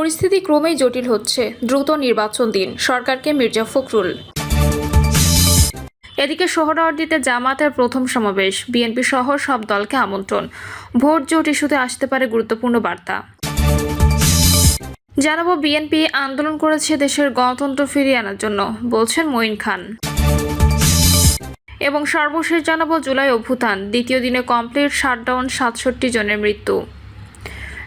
পরিস্থিতি ক্রমেই জটিল হচ্ছে। দ্রুত নির্বাচন দিন, সরকারকে মির্জা ফখরুল। এদিকে সোহরাওয়ার্দীতে জামাতের প্রথম সমাবেশ, বিএনপি সহ সব দলকে আমন্ত্রণ। ভোট জোট ইস্যুতে আসতে পারে গুরুত্বপূর্ণ বার্তা। জানাব, বিএনপি আন্দোলন করেছে দেশের গণতন্ত্র ফিরিয়ে আনার জন্য, বলছেন মঈন খান। এবং সর্বশেষ জানাব, জুলাই অভ্যুত্থান, দ্বিতীয় দিনে কমপ্লিট শাটডাউন সাতষট্টি জনের মৃত্যু।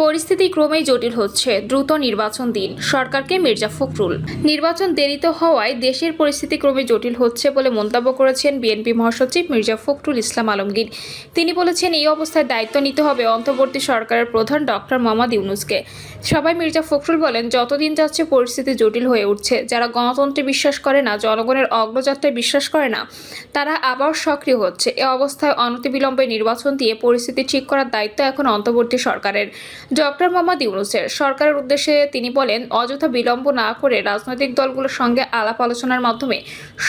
পরিস্থিতি ক্রমেই জটিল হচ্ছে। দ্রুত নির্বাচন দিন, সরকারকে মির্জা ফখরুল। নির্বাচন দেরিতে হওয়ায় দেশের পরিস্থিতি ক্রমে জটিল হচ্ছে বলে মন্তব্য করেছেন বিএনপি মহাসচিব মির্জা ফখরুল ইসলাম আলমগীর। তিনি বলেছেন, এই অবস্থায় দায়িত্ব নিতে হবে অন্তর্বর্তী সরকারের প্রধান ডক্টর মোহাম্মদ ইউনুসকে। সবাই মির্জা ফখরুল বলেন, যতদিন যাচ্ছে পরিস্থিতি জটিল হয়ে উঠছে। যারা গণতন্ত্রে বিশ্বাস করে না, জনগণের অগ্রযাত্রায় বিশ্বাস করে না, তারা আবার সক্রিয় হচ্ছে। এ অবস্থায় অনতিবিলম্বে নির্বাচন দিয়ে পরিস্থিতি ঠিক করার দায়িত্ব এখন অন্তর্বর্তী সরকারের। ডক্টর মোহাম্মদ ইউনুসের। সরকারের উদ্দেশ্যে তিনি বলেন, অযথা বিলম্ব না করে রাজনৈতিক দলগুলোর সঙ্গে আলাপ আলোচনার মাধ্যমে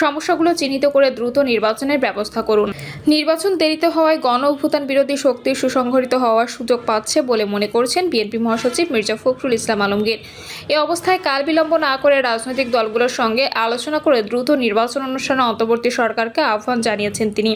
সমস্যাগুলো চিহ্নিত করে দ্রুত নির্বাচনের ব্যবস্থা করুন। নির্বাচন দেরিতে হওয়ায় গণ অভ্যুত্থান বিরোধী শক্তি সুসংগঠিত হওয়ার সুযোগ পাচ্ছে বলে মনে করছেন বিএনপি মহাসচিব মির্জা ফখরুল ইসলাম আলমগীর। এ অবস্থায় কাল বিলম্ব না করে রাজনৈতিক দলগুলোর সঙ্গে আলোচনা করে দ্রুত নির্বাচন অনুষ্ঠানে অন্তর্বর্তী সরকারকে আহ্বান জানিয়েছেন তিনি।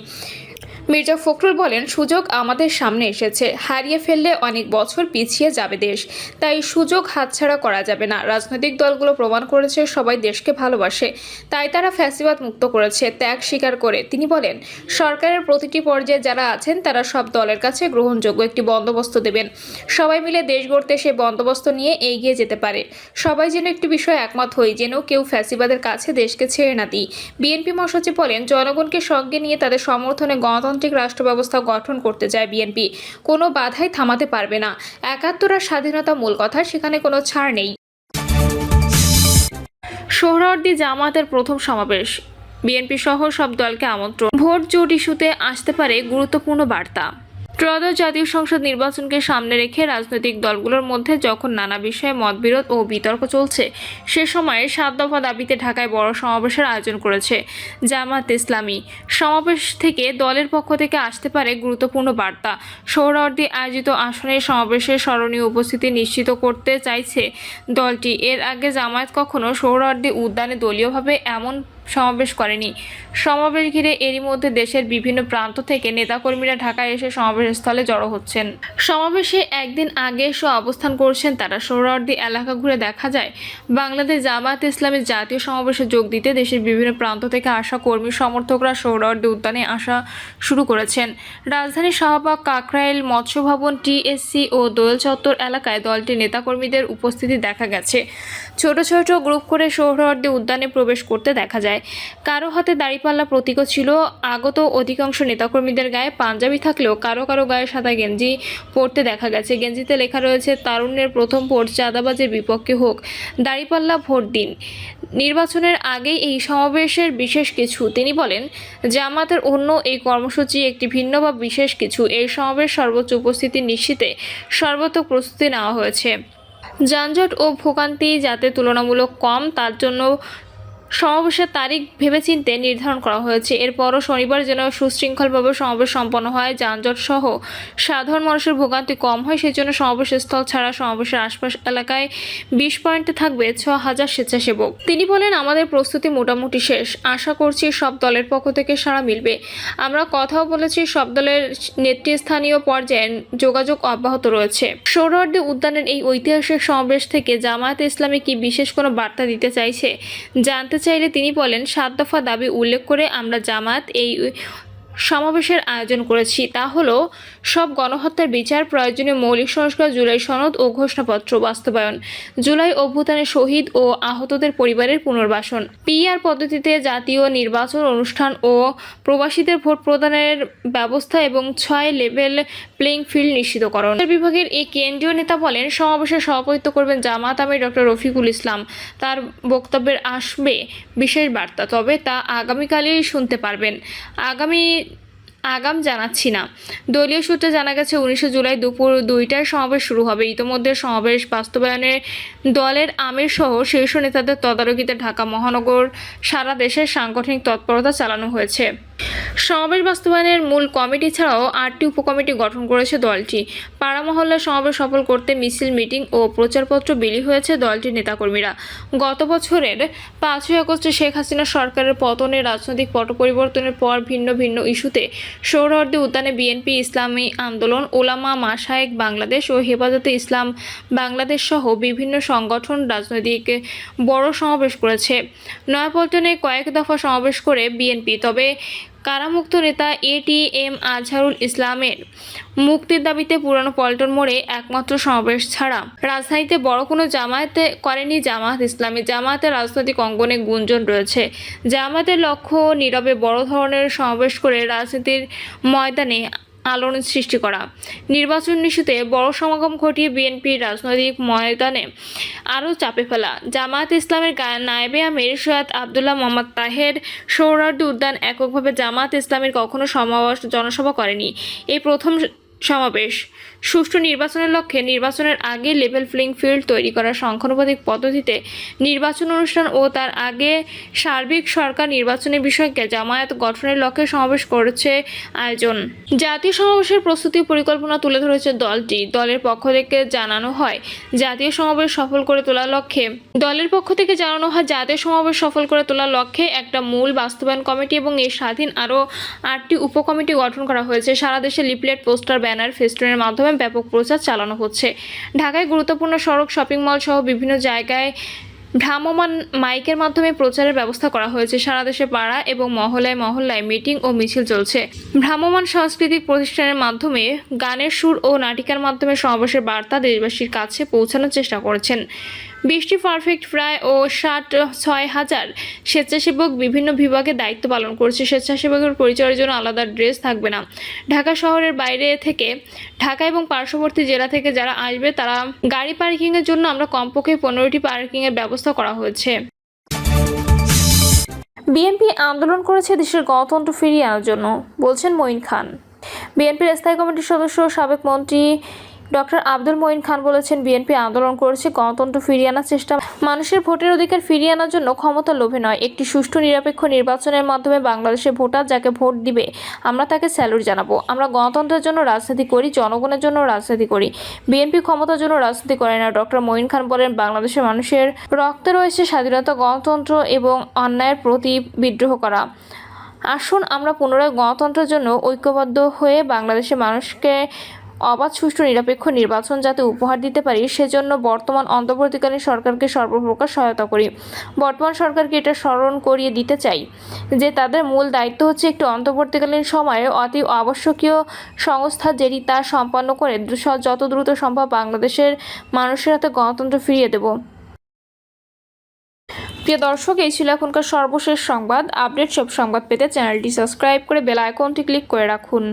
মির্জা ফখরুল বলেন, সুযোগ আমাদের সামনে এসেছে। হারিয়ে ফেললে অনেক বছর পিছিয়ে যাবে দেশ। তাই সুযোগ হাতছাড়া করা যাবে না। রাজনৈতিক দলগুলো প্রমাণ করেছে, সবাই দেশকে ভালোবাসে। তাই তারা ফ্যাসিবাদ মুক্ত করেছে, ত্যাগ স্বীকার করে। তিনি বলেন, সরকারের প্রতিটি পর্যায়ে যারা আছেন, তারা সব দলের কাছে গ্রহণযোগ্য একটি বন্দোবস্ত দেবেন। সবাই মিলে দেশ গড়তে সে বন্দোবস্ত নিয়ে এগিয়ে যেতে পারে। সবাই যেন একটি বিষয়ে একমত হই, যেন কেউ ফ্যাসিবাদের কাছে দেশকে ছেড়ে না দিই। বিএনপি মহাসচিব বলেন, জনগণকে সঙ্গে নিয়ে তাদের সমর্থনে গণতন্ত্রিক রাষ্ট্র ব্যবস্থা গঠন করতে যায় বিএনপি। কোনো বাধাই থামাতে পারবে না। একাত্তর আর স্বাধীনতা মূল কথা, সেখানে কোনো ছাড় নেই। সোহরাওয়ার্দী জামাতের প্রথম সমাবেশ। বিএনপি সহ সব দলকে আমন্ত্রণ। ভোট জোট ইস্যুতে আসতে পারে গুরুত্বপূর্ণ বার্তা। ত্রয়োদশ জাতীয় সংসদ নির্বাচনকে সামনে রেখে রাজনৈতিক দলগুলোর মধ্যে যখন নানা বিষয়ে মতবিরোধ ও বিতর্ক চলছে, সে সময়ে সাত দফা দাবিতে ঢাকায় বড় সমাবেশের আয়োজন করেছে জামাত ইসলামী। সমাবেশ থেকে দলের পক্ষ থেকে আসতে পারে গুরুত্বপূর্ণ বার্তা। সৌরাওয়ার্দী আয়োজিত আসনে সমাবেশে স্মরণীয় উপস্থিতি নিশ্চিত করতে চাইছে দলটি। এর আগে জামায়াত কখনো সৌরাওয়ার্দী উদ্যানে দলীয়ভাবে এমন সমাবেশ করেনি। সমাবেশ ঘিরে এরই মধ্যে দেশের বিভিন্ন প্রান্ত থেকে নেতাকর্মীরা ঢাকায় এসে সমাবেশস্থলে জড়ো হচ্ছেন। সমাবেশে একদিন আগে এসে অবস্থান করছেন তারা। সোহরাওয়ার্দী এলাকা ঘুরে দেখা যায়, বাংলাদেশ জামায়াত ইসলামের জাতীয় সমাবেশে যোগ দিতে দেশের বিভিন্ন প্রান্ত থেকে আসা কর্মী সমর্থকরা সোহরাওয়ার্দী উদ্যানে আসা শুরু করেছেন। রাজধানীর শাহবাগ, কাকরাইল মৎস্য ভবন টিএসসি ও দোয়েল চত্বর এলাকায় দলটির নেতাকর্মীদের উপস্থিতি দেখা গেছে। ছোট ছোট গ্রুপ করে সোহরাওয়ার্দী উদ্যানে প্রবেশ করতে দেখা যায়। কারও হাতে দাড়িপাল্লা প্রতীকও ছিল। আগত অধিকাংশ নেতাকর্মীদের গায়ে পাঞ্জাবি থাকলেও কারও কারও গায়ে সাদা গেঞ্জি পরতে দেখা গেছে। গেঞ্জিতে লেখা রয়েছে, তারুণ্যের প্রথম ভোট চাঁদাবাজের বিপক্ষে হোক। দাড়িপাল্লা ভোট দিন। নির্বাচনের আগেই এই সমাবেশের বিশেষ কিছু। তিনি বলেন, জামাতের অন্য এই কর্মসূচি একটি ভিন্ন বা বিশেষ কিছু। এই সমাবেশ সর্বোচ্চ উপস্থিতি নিশ্চিতে সর্বাত্মক প্রস্তুতি নেওয়া হয়েছে। যানজট ও ভোগান্তি যাতে তুলনামূলক কম, তার জন্য সমাবেশের তারিখ ভেবেচিন্তে নির্ধারণ করা হয়েছে। এরপরও শনিবার যেন সুশৃঙ্খলভাবে সমাবেশ সম্পন্ন হয় যানজট সহ সাধারণ মানুষের ভোগান্তি কম হয়, সেজন্য সমাবেশ স্থল ছাড়া সমাবেশের আশপাশ এলাকায় বিশ পয়েন্টে থাকবে ছ হাজার স্বেচ্ছাসেবক। তিনি বলেন, আমাদের প্রস্তুতি মোটামুটি শেষ। আশা করছি সব দলের পক্ষ থেকে সাড়া মিলবে। আমরা কথাও বলেছি, সব দলের নেতৃস্থানীয় পর্যায়ে যোগাযোগ অব্যাহত রয়েছে। সোহরাওয়ার্দী উদ্যানের এই ঐতিহাসিক সমাবেশ থেকে জামায়াতে ইসলামী কি বিশেষ কোনো বার্তা দিতে চাইছে, জানতে চাইলে তিনি বলেন সাত দফা দাবি উল্লেখ করে আমরা জামাত এই সমাবেশের আয়োজন করেছি। তা হলো, সব গণহত্যার বিচার, প্রয়োজনীয় মৌলিক সংস্কার, জুলাই সনদ ও ঘোষণাপত্র বাস্তবায়ন, জুলাই অভ্যুত্থানে শহীদ ও আহতদের পরিবারের পুনর্বাসন, পিআর পদ্ধতিতে জাতীয় নির্বাচন অনুষ্ঠান ও প্রবাসীদের ভোট প্রদানের ব্যবস্থা এবং ছয় লেভেল প্লেইং ফিল্ড নিশ্চিতকরণ। বিভাগের এই কেন্দ্রীয় নেতা বলেন, সমাবেশে সভাপতিত্ব করবেন জামাত আমির ডক্টর রফিকুল ইসলাম। তার বক্তব্যের আসবে বিশেষ বার্তা, তবে তা আগামীকালই শুনতে পারবেন। আগামী আগাম জানাচ্ছি না। দলীয় সূত্রে জানা গেছে, উনিশে জুলাই দুপুর দুইটায় সমাবেশ শুরু হবে। ইতোমধ্যে সমাবেশ বাস্তবায়নে দলের আমির সহ শীর্ষ নেতাদের তদারকিতে ঢাকা মহানগর সারা দেশের সাংগঠনিক তৎপরতা চালানো হয়েছে। সমাবেশ বাস্তবায়নের মূল কমিটি ছাড়াও আটটি উপকমিটি গঠন করেছে দলটি। পাড়া মহল্লার সমাবেশ সফল করতে মিছিল, মিটিং ও প্রচারপত্র বিলি হয়েছে দলটির নেতাকর্মীরা। গত বছরের পাঁচই আগস্টে শেখ হাসিনা সরকারের পতনে রাজনৈতিক পট পরিবর্তনের পর ভিন্ন ভিন্ন ইস্যুতে সৌরহর্দী উদ্যানে বিএনপি ইসলামী আন্দোলন ওলামা মাসায়েক বাংলাদেশ ও হেফাজতে ইসলাম বাংলাদেশ সহ বিভিন্ন সংগঠন রাজনৈতিক বড় সমাবেশ করেছে। নয়াপল্টনে কয়েক দফা সমাবেশ করে বিএনপি। তবে কারামুক্ত নেতা এ টি এম আজহারুল ইসলামের মুক্তির দাবিতে পুরানো পল্টন মোড়ে একমাত্র সমাবেশ ছাড়া। রাজধানীতে বড় কোনো জামায়াতে করেনি জামায়াত ইসলামী। জামায়াতের রাজনৈতিক অঙ্গনে গুঞ্জন রয়েছে। জামায়াতের লক্ষ্য নীরবে বড় ধরনের সমাবেশ করে রাজনীতির ময়দানে আলোড়ন সৃষ্টি করা। নির্বাচন ইস্যুতে বড় সমাগম ঘটিয়ে বিএনপি রাজনৈতিক ময়দানে আরও চাপে ফেলা। জামায়াত ইসলামের নায়েবে আমির সৈয়দ আবদুল্লাহ মোহাম্মদ তাহের সৌরার্দ উদ্যান এককভাবে জামায়াত ইসলামের কখনো সমাবেশ জনসভা করেনি। এই প্রথম সমাবেশ। সুষ্ঠু নির্বাচনের লক্ষ্যে নির্বাচনের আগে লেভেল প্লেইং ফিল্ড তৈরি করার সংখ্যানুপাতিক পদ্ধতিতে নির্বাচন অনুষ্ঠান ও তার আগে সার্বিক সরকার নির্বাচনের বিষয়কে জামায়াত গঠনের লক্ষ্যে সমাবেশ করেছে আয়োজন। জাতীয় সমাবেশের প্রস্তুতি পরিকল্পনা তুলে ধরেছে দলটি। দলের পক্ষ থেকে জানানো হয়, জাতীয় সমাবেশ সফল করে তোলার লক্ষ্যে। দলের পক্ষ থেকে জানানো হয়, জাতীয় সমাবেশ সফল করে তোলার লক্ষ্যে একটা মূল বাস্তবায়ন কমিটি এবং এর স্বাধীন আরও আটটি উপকমিটি গঠন করা হয়েছে। সারা দেশে লিফলেট পোস্টার ব্যানার ফেস্টুনের মাধ্যমে ব্যাপক প্রচার চালানো হচ্ছে। ঢাকায় গুরুত্বপূর্ণ সড়ক শপিং মল সহ বিভিন্ন জায়গায় ভ্রাম্যমান মাইকের মাধ্যমে প্রচারের ব্যবস্থা করা হয়েছে। সারা দেশে পাড়া এবং মহলায় মহল্লায় মিটিং ও মিছিল চলছে। ভ্রাম্যমান সাংস্কৃতিক প্রতিষ্ঠানের মাধ্যমে গানের সুর ও নাটিকার মাধ্যমে সমাবেশের বার্তা দেশবাসীর কাছে পৌঁছানোর চেষ্টা করেছেন। বৃষ্টি পারফেক্ট প্রায় ও ষাট ছয় হাজার স্বেচ্ছাসেবক বিভিন্ন বিভাগে দায়িত্ব পালন করছে। স্বেচ্ছাসেবকের পরিচয়ের জন্য আলাদা ড্রেস থাকবে না। ঢাকা শহরের বাইরে থেকে ঢাকা এবং পার্শ্ববর্তী জেলা থেকে যারা আসবে, তারা গাড়ি পার্কিংয়ের জন্য আমরা কমপক্ষে পনেরোটি পার্কিংয়ের ব্যবস্থা করা হয়েছে। বিএনপি আন্দোলন করেছে দেশের গণতন্ত্র ফিরিয়ে আনার জন্য, বলছেন মঈন খান। বিএনপির স্থায়ী কমিটির সদস্য, সাবেক মন্ত্রী ডক্টর আব্দুল মঈন খান বলেছেন, বিএনপি আন্দোলন করেছে, গণতন্ত্র ফিরিয়ে আনার চেষ্টা। মানুষের ভোটের অধিকার ফিরিয়ে আনার জন্য ক্ষমতা লোভে নয়। একটি সুষ্ঠু, নিরপেক্ষ নির্বাচনের মাধ্যমে বাংলাদেশের ভোটার যাকে ভোট দিবে, আমরা তাকে স্যালুট জানাব। আমরা গণতন্ত্রের জন্য রাজনীতি করি, জনগণের জন্য রাজনীতি করি। বিএনপি ক্ষমতার জন্য রাজনীতি করে না। ডক্টর মঈন খান বলেন, বাংলাদেশের মানুষের রক্তে রয়েছে স্বাধীনতা, গণতন্ত্র এবং অন্যায়ের প্রতি বিদ্রোহ করা। আসুন আমরা পুনরায় গণতন্ত্রের জন্য ঐক্যবদ্ধ হয়ে বাংলাদেশের মানুষকে অবাধ, সুষ্ঠু, নিরপেক্ষ নির্বাচন যাতে উপহার দিতে পারি, সেজন্য বর্তমান অন্তর্বর্তীকালীন সরকারকে সর্বপ্রকার সহায়তা করি। বর্তমান সরকারকে এটা স্মরণ করিয়ে দিতে চাই যে তাদের মূল দায়িত্ব হচ্ছে একটি অন্তর্বর্তীকালীন সময়ে অতি আবশ্যকীয় সংস্থা যেটি তা সম্পন্ন করে যত দ্রুত সম্ভব বাংলাদেশের মানুষের হাতে গণতন্ত্র ফিরিয়ে দেব। প্রিয় দর্শক, এই ছিল এখনকার সর্বশেষ সংবাদ। আপডেট সব সংবাদ পেতে চ্যানেলটি সাবস্ক্রাইব করে বেল আইকনটি ক্লিক করে রাখুন।